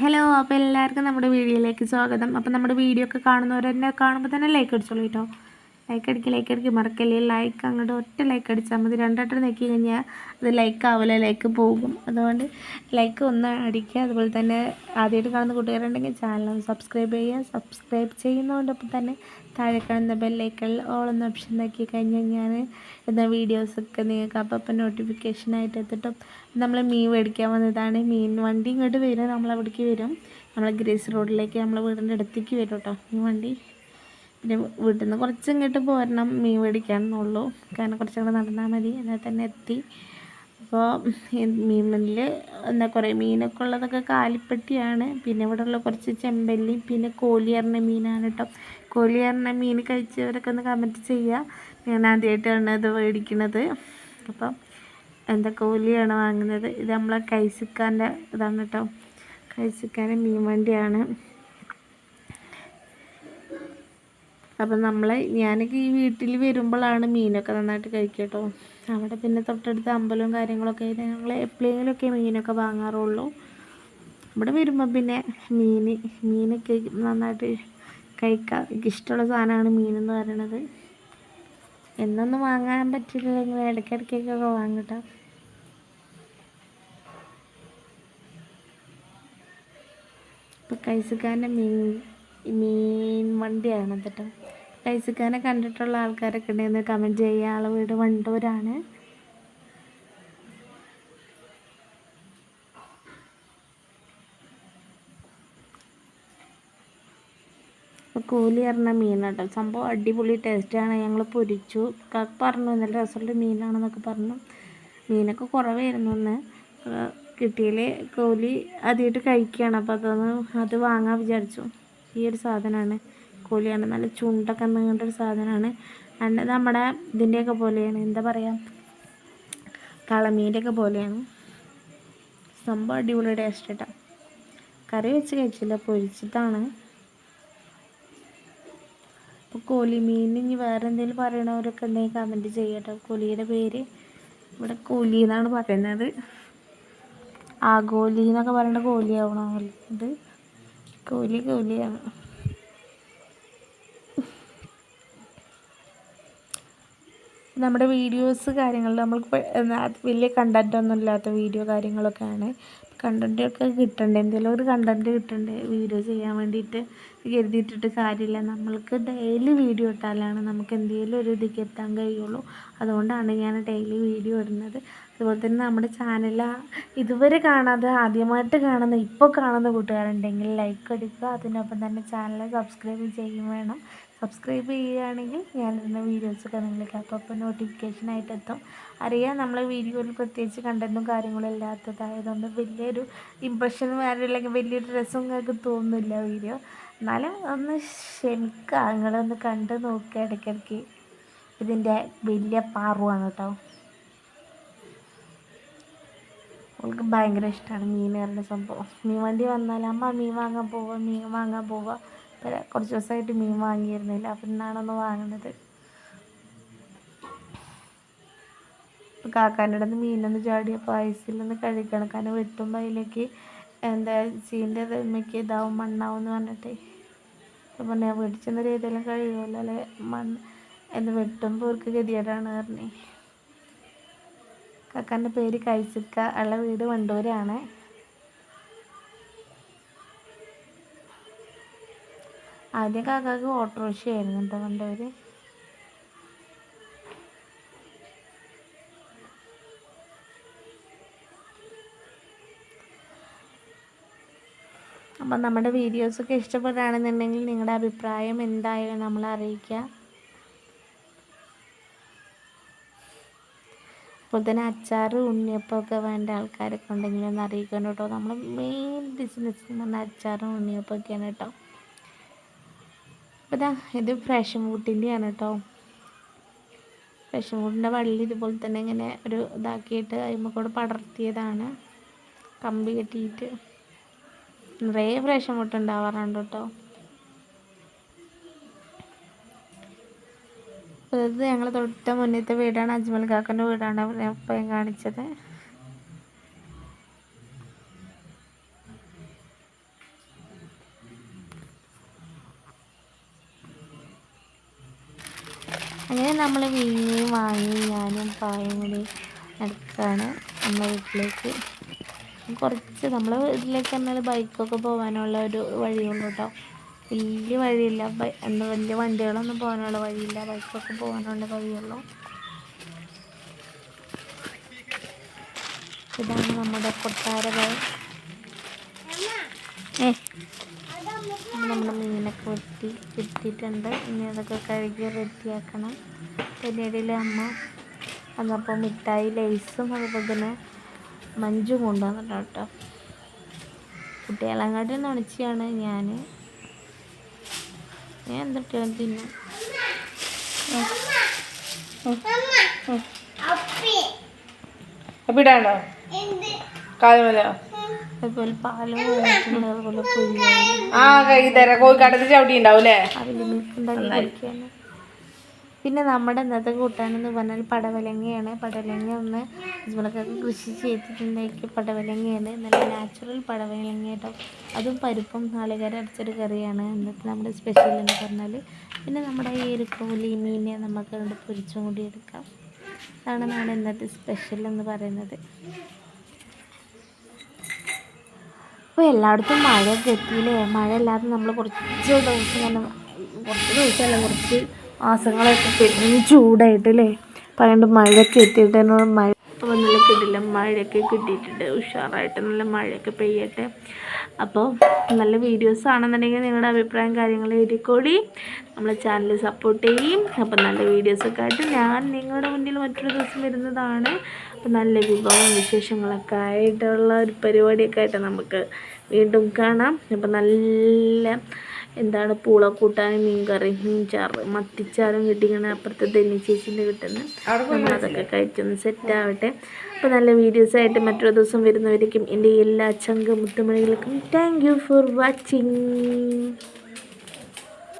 Hello അപ്പോൾ എല്ലാവർക്കും നമ്മുടെ വീഡിയോയിലേക്ക് സ്വാഗതം. അപ്പോൾ നമ്മുടെ വീഡിയോ ഒക്കെ കാണുന്നവർ തന്നെ കാണുമ്പോൾ തന്നെ ലൈക്ക് അടിച്ചോളൂ കേട്ടോ ലൈക്ക് അടിക്കുക ലൈക്ക് അടിക്കുക മറക്കല്ലേ ലൈക്ക് അങ്ങോട്ട് ഒറ്റ ലൈക്ക് അടിച്ചാൽ മതി. രണ്ടെണ്ണം നോക്കി കഴിഞ്ഞാൽ അത് ലൈക്ക് ആവില്ല ലൈക്ക് പോകും. അതുകൊണ്ട് ലൈക്ക് ഒന്ന് അടിക്കുക. അതുപോലെ തന്നെ ആദ്യമായിട്ട് കാണുന്ന കൂട്ടുകാരുണ്ടെങ്കിൽ ചാനൽ സബ്സ്ക്രൈബ് ചെയ്യുക. സബ്സ്ക്രൈബ് ചെയ്യുന്നതുകൊണ്ടൊപ്പം തന്നെ താഴെ കാണുന്ന ബെല്ലൈക്കണിൽ ഓൾ എന്ന ഓപ്ഷൻ നോക്കി കഴിഞ്ഞാൽ ഞാൻ എന്ന വീഡിയോസൊക്കെ നിങ്ങൾക്ക് അപ്പം അപ്പം നോട്ടിഫിക്കേഷനായിട്ട് എത്തിട്ടും. നമ്മൾ മീൻ മേടിക്കാൻ വന്നതാണ്. മീൻ വണ്ടി ഇങ്ങോട്ട് വരും. നമ്മളവിടേക്ക് വരും. നമ്മൾ ഗ്രേസ് റോഡിലേക്ക് നമ്മളെ വീടിന്റെ അടുത്തേക്ക് വരും കേട്ടോ. മീൻ വണ്ടി. പിന്നെ വീട്ടിൽ നിന്ന് കുറച്ച് ഇങ്ങോട്ട് പോരണം. മീൻ മേടിക്കാനെന്നുള്ളൂ. കാരണം കുറച്ചങ്ങോട്ട് നടന്നാൽ മതി. എന്നാൽ തന്നെ എത്തി. അപ്പോൾ മീനിൽ എന്താ കുറേ മീനൊക്കെ ഉള്ളതൊക്കെ കാലിപ്പട്ടിയാണ്. പിന്നെ ഇവിടെ ഉള്ള കുറച്ച് ചെമ്പല്ലി പിന്നെ കോലിയറിന്റെ മീനാണ് കേട്ടോ. കോലിയറിന്റെ മീൻ കഴിച്ചവരൊക്കെ ഒന്ന് കമന്റ് ചെയ്യുക. ഞാൻ ആദ്യമായിട്ടാണ് ഇത് മേടിക്കുന്നത് അപ്പം എന്താ കോലിയാണ് വാങ്ങുന്നത്. ഇത് നമ്മളെ കൈസിക്കാന്റെ ഇതാണ് കേട്ടോ. കൈസിക്കാന്റെ മീൻ വണ്ടിയാണ്. അപ്പം നമ്മൾ ഞാനൊക്കെ ഈ വീട്ടിൽ വരുമ്പോഴാണ് മീനൊക്കെ നന്നായിട്ട് കഴിക്കുക അവിടെ പിന്നെ തൊട്ടടുത്ത് അമ്പലവും കാര്യങ്ങളൊക്കെ ആയിട്ട് ഞങ്ങൾ എപ്പോഴെങ്കിലുമൊക്കെ മീനൊക്കെ വാങ്ങാറുള്ളൂ. ഇവിടെ വരുമ്പോൾ പിന്നെ മീൻ മീനൊക്കെ നന്നായിട്ട് കഴിക്കാൻ ഇഷ്ടമുള്ള സാധനമാണ് മീനെന്ന് പറയണത്. എന്നൊന്നും വാങ്ങാൻ പറ്റില്ലെങ്കിൽ ഇടയ്ക്കിടയ്ക്കൊക്കെ വാങ്ങട്ടോ ഇപ്പം കൈസുകാരന്റെ മീൻ മീൻ വണ്ടിയാണ് കേട്ടോ കൈസുക്കാനെ കണ്ടിട്ടുള്ള ആൾക്കാരൊക്കെ ഉണ്ടെന്ന് കമന്റ് ചെയ്യുക ആളെ വീട് വണ്ടൂരാണ്. കൂലി പറഞ്ഞ മീനാട്ടോ. സംഭവം അടിപൊളി ടേസ്റ്റാണ് ഞങ്ങൾ പൊരിച്ചു. പറഞ്ഞു നല്ല രസമുള്ള മീനാണെന്നൊക്കെ പറഞ്ഞു. മീനൊക്കെ കുറവായിരുന്നു ഒന്ന് കിട്ടിയാൽ കൂലി ആദ്യമായിട്ട് കഴിക്കുകയാണ്. അപ്പോൾ അതൊന്ന് അത് വാങ്ങാൻ വിചാരിച്ചു. ഈ ഒരു സാധനമാണ്. കോലിയാണ്. നല്ല ചുണ്ടൊക്കെ നീണ്ട ഒരു സാധനമാണ്. അന്ന് നമ്മുടെ ഇതിന്റെയൊക്കെ പോലെയാണ്. എന്താ പറയുക കളമീന്റെയൊക്കെ പോലെയാണ്. സംഭവം അടിപൊളി ടേസ്റ്റ് കേട്ടോ കറി വെച്ച് കഴിച്ചില്ല. പൊരിച്ചിട്ടാണ്. അപ്പോൾ കോലി മീൻ ഇനി വേറെ എന്തെങ്കിലും പറയണവരൊക്കെ എന്തെങ്കിലും കമന്റ് ചെയ്യട്ടോ. കോലിയുടെ പേര് ഇവിടെ കോലി എന്നാണ് പറയുന്നത്. ആഗോലി എന്നൊക്കെ പറയേണ്ട കോലിയാവണോ ഇത്? കോലി കൂലിയാണ്. നമ്മുടെ വീഡിയോസ് കാര്യങ്ങൾ നമ്മൾക്ക് വലിയ കണ്ടന്റൊന്നും ഇല്ലാത്ത വീഡിയോ കാര്യങ്ങളൊക്കെയാണ്. കണ്ടന്റൊക്കെ കിട്ടണ്ടേ? എന്തെങ്കിലും ഒരു കണ്ടന്റ് കിട്ടണ്ടേ? വീഡിയോ ചെയ്യാൻ വേണ്ടിയിട്ട് കരുതിയിട്ടിട്ട് കാര്യമില്ല. നമ്മൾക്ക് ഡെയിലി വീഡിയോ ഇട്ടാലാണ് നമുക്ക് എന്തെങ്കിലും ഒരു ഇതിലേക്ക് എത്താൻ കഴിയുള്ളൂ. അതുകൊണ്ടാണ് ഞാൻ ഡെയിലി വീഡിയോ ഇടുന്നത്. അതുപോലെ തന്നെ നമ്മുടെ ചാനൽ ഇതുവരെ കാണാതെ ആദ്യമായിട്ട് കാണുന്ന ഇപ്പോൾ കാണുന്ന കൂട്ടുകാരുണ്ടെങ്കിൽ ലൈക്ക് അടിക്കുക. അതിനൊപ്പം തന്നെ ചാനൽ സബ്സ്ക്രൈബ് ചെയ്യും വേണം. സബ്സ്ക്രൈബ് ചെയ്യുകയാണെങ്കിൽ ഞാനിടുന്ന വീഡിയോസൊക്കെ നിങ്ങൾക്ക് അപ്പോൾ നോട്ടിഫിക്കേഷനായിട്ട് എത്തും. അറിയാം നമ്മൾ വീഡിയോയിൽ പ്രത്യേകിച്ച് കണ്ടന്റും കാര്യങ്ങളും ഇല്ലാത്തതായതുകൊണ്ട് വലിയൊരു ഇമ്പ്രഷൻ അല്ലെങ്കിൽ വലിയൊരു രസം നിങ്ങൾക്ക് തോന്നുന്നില്ല വീഡിയോ എന്നാലും ഒന്ന് ക്ഷമിക്കുക നിങ്ങളൊന്ന് കണ്ട് നോക്കുക ഇടയ്ക്കിടയ്ക്ക്. ഇതിന്റെ വലിയ പാറുവാണ് കേട്ടോ. അവൾക്ക് ഭയങ്കര ഇഷ്ടമാണ് കയറുന്ന സംഭവം. മീൻ വണ്ടി വന്നാൽ അമ്മ മീൻ വാങ്ങാൻ പോവുക മീൻ വാങ്ങാൻ പോവുക കുറച്ച് ദിവസമായിട്ട് മീൻ വാങ്ങിയിരുന്നില്ല. അപ്പം ഇന്നാണൊന്ന് വാങ്ങുന്നത്. ഇപ്പം കാക്കാന്റെ അടുത്ത് മീനൊന്ന് ചാടിയപ്പോൾ ഐസിലൊന്ന് കഴുകണം കാരണം വെട്ടുമ്പോൾ അതിലേക്ക് എന്താ ചീന്റെ തമ്മയ്ക്ക് ഇതാവും മണ്ണാവും എന്ന് പറഞ്ഞിട്ട്. അപ്പം ഞാൻ വെടിച്ചെന്ന രീതിയിലും കഴിയുമല്ലോ അല്ലെ? മണ്ണ് എന്ത് വെട്ടുമ്പോൾ അവർക്ക് ഗതികേടാണ് പറഞ്ഞേ. കാക്കാന്റെ പേര് കഴിച്ചിക്ക ഉള്ള വീട് വണ്ടൂരാണ്. ആദ്യം കാക്കാക്ക് ഓട്ടോറിക്ഷ ആയിരുന്നു കേട്ടോ കണ്ടവർ അപ്പം നമ്മുടെ വീഡിയോസൊക്കെ ഇഷ്ടപ്പെടുകയാണെന്നുണ്ടെങ്കിൽ നിങ്ങളുടെ അഭിപ്രായം എന്തായാലും നമ്മളെ അറിയിക്കുക. അപ്പോൾ തന്നെ അച്ചാർ ഉണ്ണിയപ്പമൊക്കെ വേണ്ട ആൾക്കാരൊക്കെ ഉണ്ടെങ്കിൽ ഒന്ന് അറിയിക്കണം കേട്ടോ നമ്മൾ മെയിൻ ബിസിനസ് എന്ന് പറഞ്ഞാൽ അച്ചാറും ഉണ്ണിയപ്പമൊക്കെയാണ് കേട്ടോ അപ്പോൾ ഇതാ ഇത് ഫ്രഷൻ മൂട്ടിന്റെയാണ് കേട്ടോ ഫ്രഷൻ മൂട്ടിന്റെ വള്ളി ഇതുപോലെ തന്നെ ഇങ്ങനെ ഒരു ഇതാക്കിയിട്ട് അതിമ്മ കൂടെ പടർത്തിയതാണ്. കമ്പി കെട്ടിയിട്ട്. നിറയെ ഫ്രഷൻ മുട്ട ഉണ്ടാവാറുണ്ട് കേട്ടോ ഇത് ഞങ്ങൾ തൊട്ട മുന്നത്തെ വീടാണ് അജ്മൽ കാക്കന്റെ വീടാണ്. ഇപ്പം കാണിച്ചത്. അങ്ങനെ നമ്മൾ മീൻ വാങ്ങി ഞാനും പായും കൂടി നടക്കുകയാണ് നമ്മുടെ വീട്ടിലേക്ക്. കുറച്ച് നമ്മളെ വീട്ടിലേക്ക് പറഞ്ഞാൽ ബൈക്കൊക്കെ പോകാനുള്ള ഒരു വഴിയുള്ളൂ കേട്ടോ വലിയ വഴിയില്ല. എന്താ വലിയ വണ്ടികളൊന്നും പോകാനുള്ള വഴിയില്ല. ബൈക്കൊക്കെ പോകാനുള്ള വഴിയുള്ളൂ. ഇതാണ് നമ്മുടെ കൊട്ടാരകൾ ഏ മീനൊക്കെ എടുത്തിട്ടുണ്ട് ഇനി അതൊക്കെ കഴുകി റെഡിയാക്കണം. പിന്നീടിൽ അമ്മ വന്നപ്പോൾ മിഠായി ലൈസും അതുപോലെ തന്നെ മഞ്ചും കൊണ്ടുവന്നിട്ടുണ്ട് കേട്ടോ. കുട്ടികളെങ്ങാട്ടി നുണച്ചിയാണ് ഞാൻ ഞാൻ എന്തൊക്കെയാണ് തിന്നു? അപ്പിടാണോ കാലുമലോ അതുപോലെ പാലും അതുപോലെ പുല്ലും ആ കൈ തരാം. കോഴിക്കാട്ടത്തിൽ ചവിട്ടി ഉണ്ടാവും അല്ലേ അതിൽ മിൽക്ക് പിന്നെ നമ്മുടെ ഇന്നത്തെ കൂട്ടാനെന്ന് പറഞ്ഞാൽ പടവലങ്ങയാണ്. പടവലങ്ങ ഒന്ന് ഹസ്ബൻഡൊക്കെ കൃഷി ചെയ്തിട്ടുണ്ടാക്കി പടവലങ്ങയാണ്. നല്ല നാച്ചുറൽ പടവലങ്ങ കേട്ടോ അതും പരിപ്പും നാളികേരം അരച്ചൊരു കറിയാണ്. ഇന്നത്തെ നമ്മുടെ സ്പെഷ്യൽ എന്ന് പറഞ്ഞാൽ പിന്നെ നമ്മുടെ ഈ ഒരു കോലി മീനെ നമുക്ക് അതുകൊണ്ട് പൊരിച്ചും കൂടി എടുക്കാം. അതാണ് നമ്മുടെ ഇന്നത്തെ സ്പെഷ്യൽ എന്ന് പറയുന്നത്. അപ്പോൾ എല്ലായിടത്തും മഴ തെറ്റിയില്ലേ മഴ ഇല്ലാതെ നമ്മൾ കുറച്ച് ദിവസം തന്നെ കുറച്ച് ദിവസമല്ല കുറച്ച് മാസങ്ങളൊക്കെ പെരും ചൂടായിട്ടില്ലേ? പണ്ട് മഴയൊക്കെ എത്തിയിട്ട് മഴ അപ്പോൾ നല്ല കിടിലം മഴയൊക്കെ കിട്ടിയിട്ടുണ്ട്. ഉഷാറായിട്ട് നല്ല മഴയൊക്കെ പെയ്യട്ടെ. അപ്പോൾ നല്ല വീഡിയോസ് ആണെന്നുണ്ടെങ്കിൽ നിങ്ങളുടെ അഭിപ്രായം കാര്യങ്ങൾ എഴുതിക്കോടി നമ്മളെ ചാനൽ സപ്പോർട്ട് ചെയ്യും. അപ്പോൾ നല്ല വീഡിയോസൊക്കെ ആയിട്ട് ഞാൻ നിങ്ങളുടെ മുന്നിൽ മറ്റൊരു ദിവസം വരുന്നതാണ്. അപ്പോൾ നല്ല വിഭവം വിശേഷങ്ങളൊക്കെ ആയിട്ടുള്ള ഒരു പരിപാടിയൊക്കെ ആയിട്ട് നമുക്ക് വീണ്ടും കാണാം. അപ്പോൾ നല്ല എന്താണ് പൂള കൂട്ടാനും മീൻകറി മീൻ ചാറ് മത്തിച്ചാറും കിട്ടിങ്ങനെ അപ്പുറത്തെ തെന്നി ചേച്ചിന്റെ കിട്ടുന്ന നമ്മളതൊക്കെ കഴിച്ചൊന്ന് സെറ്റാവട്ടെ അപ്പോൾ നല്ല വീഡിയോസായിട്ട് മറ്റൊരു ദിവസം വരുന്നവരേക്കും എന്റെ എല്ലാ ചങ്ക മുത്തുമണികൾക്കും താങ്ക് യു ഫോർ വാച്ചിങ്